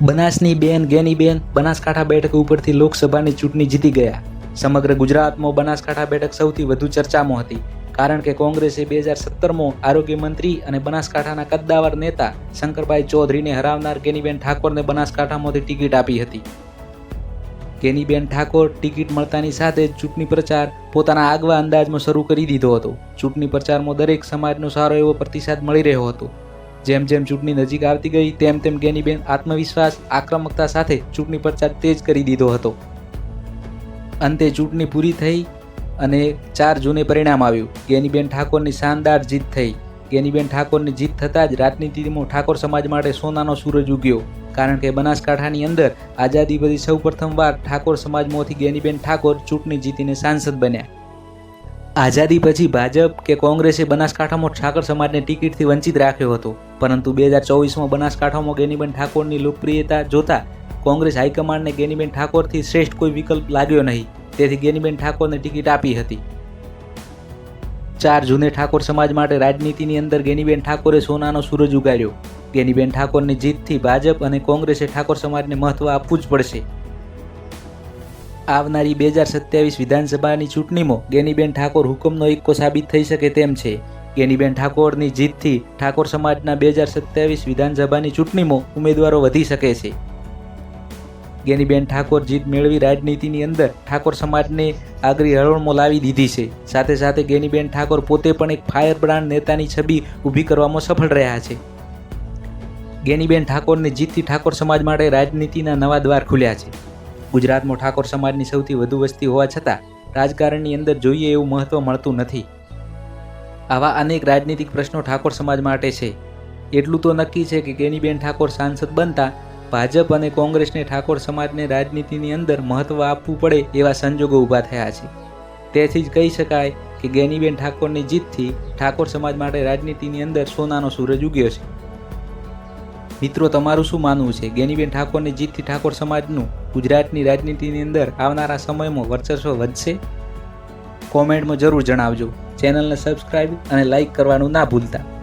બનાસની બેન ગેનીબેન બનાસકાંઠા બેઠક ઉપરથી લોકસભાની ચૂંટણી જીતી ગયા. સમગ્ર ગુજરાતમાં બનાસકાંઠા બેઠક સૌથી વધુ ચર્ચામાં હતી, કારણ કે કોંગ્રેસે બે હજાર સત્તરમાં આરોગ્ય મંત્રી અને બનાસકાંઠાના કદ્દાવર નેતા શંકરભાઈ ચૌધરીને હરાવનાર ગેનીબેન ઠાકોરને બનાસકાંઠામાંથી ટિકિટ આપી હતી. ગેનીબેન ઠાકોર ટિકિટ મળતાની સાથે જ ચૂંટણી પ્રચાર પોતાના આગવા અંદાજમાં શરૂ કરી દીધો હતો. ચૂંટણી પ્રચારમાં દરેક સમાજનો સારો એવો પ્રતિસાદ મળી રહ્યો હતો. જેમ જેમ ચૂંટણી નજીક આવતી ગઈ, તેમ તેમ ગેનીબેન આત્મવિશ્વાસ, આક્રમકતા સાથે ચૂંટણી પ્રચાર તેજ કરી દીધો હતો. અંતે ચૂંટણી પૂરી થઈ અને ચાર જૂને પરિણામ આવ્યું. ગેનીબેન ઠાકોરની શાનદાર જીત થઈ. ગેનીબેન ઠાકોરની જીત થતાં જ રાજનીતિમાં ઠાકોર સમાજ માટે સોનાનો સૂરજ ઉગ્યો. કારણ કે બનાસકાંઠાની અંદર આઝાદી પછી સૌ પ્રથમવાર ઠાકોર સમાજમાંથી ગેનીબેન ઠાકોર ચૂંટણી જીતીને સાંસદ બન્યા. આઝાદી પછી ભાજપ કે કોંગ્રેસે બનાસકાંઠામાં ઠાકોર સમાજને ટિકિટથી વંચિત રાખ્યો હતો. પરંતુ બે હજાર ચોવીસમાં બનાસકાંઠામાં ગેનીબેન ઠાકોરની લોકપ્રિયતા જોતા કોંગ્રેસ હાઈકમાન્ડને ગેનીબેન ઠાકોરથી શ્રેષ્ઠ કોઈ વિકલ્પ લાગ્યો નહીં. તેથી ગેનીબેન ઠાકોરને ટિકિટ આપી હતી. ચાર જૂને ઠાકોર સમાજ માટે રાજનીતિની અંદર ગેનીબેન ઠાકોરે સોનાનો સૂરજ ઉગાડ્યો ગેનીબેન ઠાકોરની જીતથી ભાજપ અને કોંગ્રેસે ઠાકોર સમાજને મહત્વ આપવું જ પડશે. આવનારી બે હજાર સત્યાવીસ વિધાનસભાની ચૂંટણીમાં ગેનીબેન ઠાકોર હુકમનો એકો સાબિત થઈ શકે તેમ છે. ગેનીબેન ઠાકોરની જીતથી ઠાકોર સમાજના બે હજાર સત્યાવીસ વિધાનસભાની ચૂંટણીમાં ઉમેદવારો વધી શકે છે. ગેનીબેન ઠાકોર જીત મેળવી રાજનીતિની અંદર ઠાકોર સમાજને આગરી હરોળમાં લાવી દીધી છે. સાથે સાથે ગેનીબેન ઠાકોર પોતે પણ એક ફાયર બ્રાન્ડ નેતાની છબી ઊભી કરવામાં સફળ રહ્યા છે. ગેનીબેન ઠાકોરની જીતથી ઠાકોર સમાજ માટે રાજનીતિના નવા દ્વાર ખુલ્યા છે. ગુજરાતમાં ઠાકોર સમાજની સૌથી વધુ વસ્તી હોવા છતાં રાજકારણની અંદર જોઈએ એવું મહત્ત્વ મળતું નથી. આવા અનેક રાજનીતિક પ્રશ્નો ઠાકોર સમાજ માટે છે. એટલું તો નક્કી છે કે ગેનીબેન ઠાકોર સાંસદ બનતા ભાજપ અને કોંગ્રેસને ઠાકોર સમાજને રાજનીતિની અંદર મહત્ત્વ આપવું પડે એવા સંજોગો ઊભા થયા છે. તેથી જ કહી શકાય કે ગેનીબેન ઠાકોરની જીતથી ઠાકોર સમાજ માટે રાજનીતિની અંદર સોનાનો સૂરજ ઉગ્યો છે. મિત્રો, તમારું શું માનવું છે? ગેનીબેન ઠાકોરની જીતથી ઠાકોર સમાજનું ગુજરાતની રાજનીતિની અંદર આવનારા સમયમાં વર્ચસ્વ વધશે? કોમેન્ટમાં જરૂર જણાવજો. ચેનલને સબસ્ક્રાઈબ અને લાઇક કરવાનું ના ભૂલતા.